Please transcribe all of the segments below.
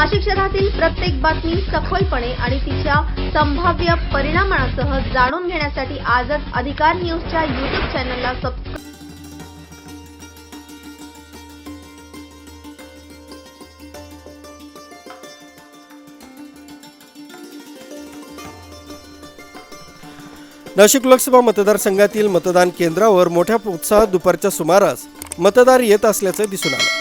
नाशिक शहरातील प्रत्येक बातमी सखोलपणे आणि तिच्या संभाव्य परिणामांसह जाणून घेण्यासाठी आजच अधिकार न्यूजच्या युट्यूब चॅनलला सबस्क्राईब नाशिक लोकसभा मतदारसंघातील मतदान केंद्रावर मोठ्या उत्साहात दुपारच्या सुमारास मतदार येत असल्याचं दिसून आलं.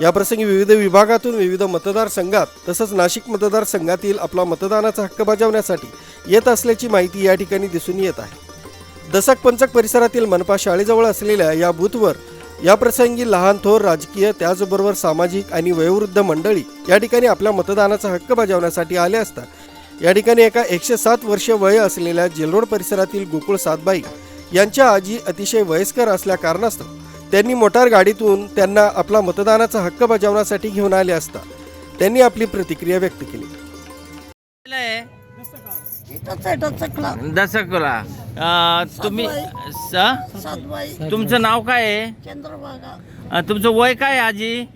याप्रसंगी विविध विभागातून विविध मतदारसंघात तसंच नाशिक मतदारसंघातील आपला मतदानाचा हक्क बजावण्यासाठी येत असल्याची माहिती या ठिकाणी दिसून येत आहे. दसक पंचक परिसरातील मनपा शाळेजवळ असलेल्या या बूथवर याप्रसंगी लहान थोर राजकीय त्याचबरोबर सामाजिक आणि वयोवृद्ध मंडळी या ठिकाणी आपल्या मतदानाचा हक्क बजावण्यासाठी आले असता या ठिकाणी एका एकशे सात वर्ष वय असलेल्या जेलरोड परिसरातील गोकुळ सातबाई यांच्या आजी अतिशय वयस्कर असल्या कारणास्तव त्यांनी मोटार गाडीतून त्यांना आपला मतदानाचा हक्क बजावण्यासाठी घेऊन आले असता त्यांनी आपली प्रतिक्रिया व्यक्त केली. दसकला. अं, तुम्ही स- तुमचं नाव काय आहे? अं, तुमचं वय काय आहे आजी?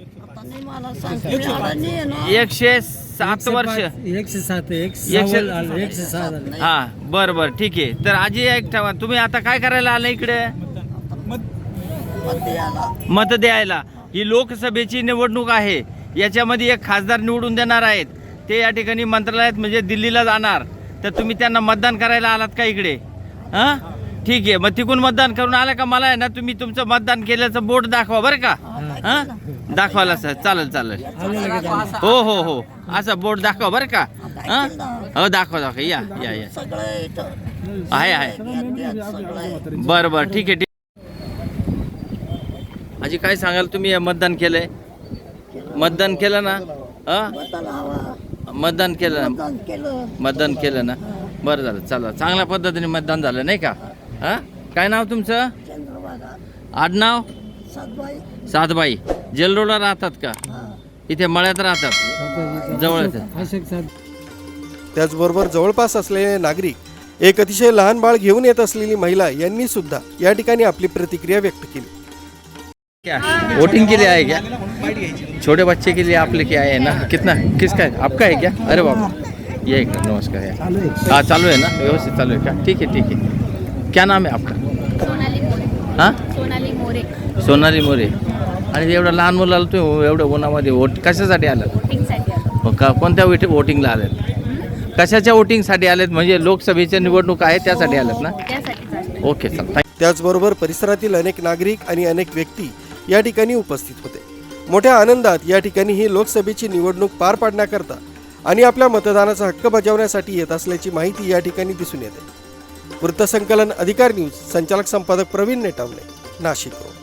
एकशे सात वर्ष. एकशे सात एक एकशे- एकशे सात. हा बर बर ठीक आहे. तर आजी एक ठेवा. तुम्ही आता काय करायला आलं इकडे? मत द्यायला. ही लोकसभेची निवडणूक आहे. याच्यामध्ये एक खासदार निवडून देणार आहेत. ते या ठिकाणी मंत्रालयात म्हणजे दिल्लीला जाणार. तर तुम्ही त्यांना मतदान करायला आलात का इकडे? हां? ठीक आहे. मग तिकून मतदान करून आलं का? मला आहे ना तुम्ही तुमचं मतदान केल्याचं बोट दाखवा बरं का? हां दाखवायला सर. चालेल चालेल. हो हो हो. असं बोट दाखवा बरं का? हां हो? दाखवा दाखवा. या या आहे आहे. बरं बरं. ठीक आहे ठीक आजी काय सांगाल तुम्ही मतदान केलंय? मतदान केलं ना? हा? मतदान केलं ना? मतदान केलं ना? बरं झालं चला. चांगल्या पद्धतीने मतदान झालं नाही का? हा? काय नाव तुमचं? आडनाव? सातबाई. जेलरोडला राहतात का? इथे मळ्यात राहतात. जवळच त्याचबरोबर जवळपास असलेले नागरिक एक अतिशय लहान बाळ घेऊन येत असलेली महिला यांनी सुद्धा या ठिकाणी आपली प्रतिक्रिया व्यक्त केली. क्या? वोटिंग के लिए आए क्या? छोटे बच्चे के लिए आप लेके आए हैं ना? कितना? किसका है? आपका है क्या? अरे बाबा ये एक नमस्कार है। हाँ चालू है ना? व्यवस्थित चालू है क्या? ठीक है ठीक है। क्या नाम है आपका? सोनाली मोरे। हां? सोनाली मोरे। सोनाली मोरे। आणि एवढं लहान मुलाला तुम्ही एवढं उन्हामध्ये वोट कशासाठी आलं? मग का? कोणत्या वेटी वोटिंगला आलेत? कशाच्या वोटिंगसाठी आलेत? म्हणजे लोकसभेच्या निवडणूक आहे त्यासाठी आलेत ना? ओके चल त्याचबरोबर परिसरातील अनेक नागरिक आणि अनेक व्यक्ती या ठिकाणी उपस्थित होते. मोठ्या आनंदात या ठिकाणी ही लोकसभेची निवडणूक पार पाडण्याकरता आणि आपल्या मतदानाचा हक्क बजावण्यासाठी येत असल्याची माहिती या ठिकाणी दिसून येते. वृत्तसंकलन अधिकार न्यूज संचालक संपादक प्रवीण नेटावले नाशिक रोड